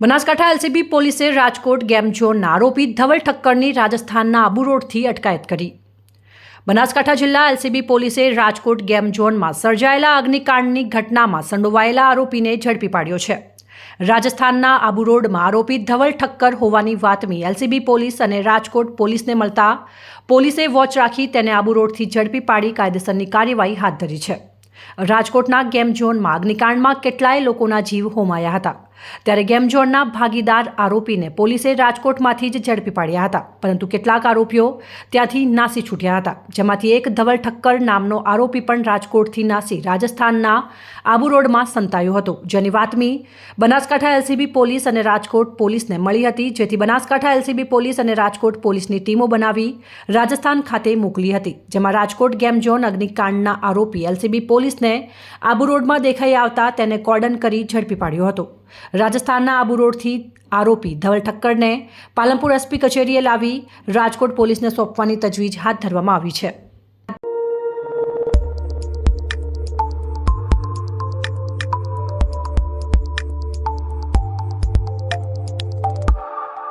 Banaskantha LCB પોલીસે Rajkot game ઝોનના આરોપી ધવલ ઠક્કરની રાજસ્થાનના આબુ રોડથી અટકાયત કરી. બનાસકાંઠા જિલ્લા એલસીબી પોલીસે રાજકોટ ગેમ ઝોનમાં સર્જાયેલા અગ્નિકાંડની ઘટનામાં સંડોવાયેલા આરોપીને ઝડપી પાડ્યો છે. રાજસ્થાનના આબુ રોડમાં આરોપી ધવલ ઠક્કર હોવાની વાતમી એલસીબી પોલીસ અને રાજકોટ પોલીસને મળતા પોલીસે વોચ રાખી તેને આબુ રોડથી ઝડપી પાડી કાયદેસરની કાર્યવાહી હાથ ધરી છે. રાજકોટના ગેમ ઝોનમાં અગ્નિકાંડમાં કેટલાય લોકોના જીવ હોમાયા હતા. ત્યારે ગેમ ઝોનના ભાગીદાર આરોપીને પોલીસે રાજકોટમાંથી જ ઝડપી પાડ્યા હતા. પરંતુ કેટલાક આરોપીઓ ત્યાંથી નાસી છૂટ્યા હતા. જેમાંથી એક ધવલ ઠક્કર નામનો આરોપી પણ રાજકોટથી નાસી રાજસ્થાનના આબુ રોડમાં સંતાયો હતો. જેની વાતમી બનાસકાંઠા એલસીબી પોલીસ અને રાજકોટ પોલીસને મળી હતી, જેથી બનાસકાંઠા એલસીબી પોલીસ અને રાજકોટ પોલીસની ટીમો બનાવી રાજસ્થાન ખાતે મોકલી હતી. જેમાં રાજકોટ ગેમ ઝોન અગ્નિકાંડના આરોપી એલસીબી પોલીસને આબુ રોડમાં દેખાઈ આવતા તેને કોર્ડન કરી ઝડપી પાડ્યો હતો. રાજસ્થાનના આબુ રોડથી આરોપી ધવલ ઠક્કરને પાલનપુર એસપી કચેરીએ લાવી રાજકોટ પોલીસને સોંપવાની તજવીજ હાથ ધરવામાં આવી છે.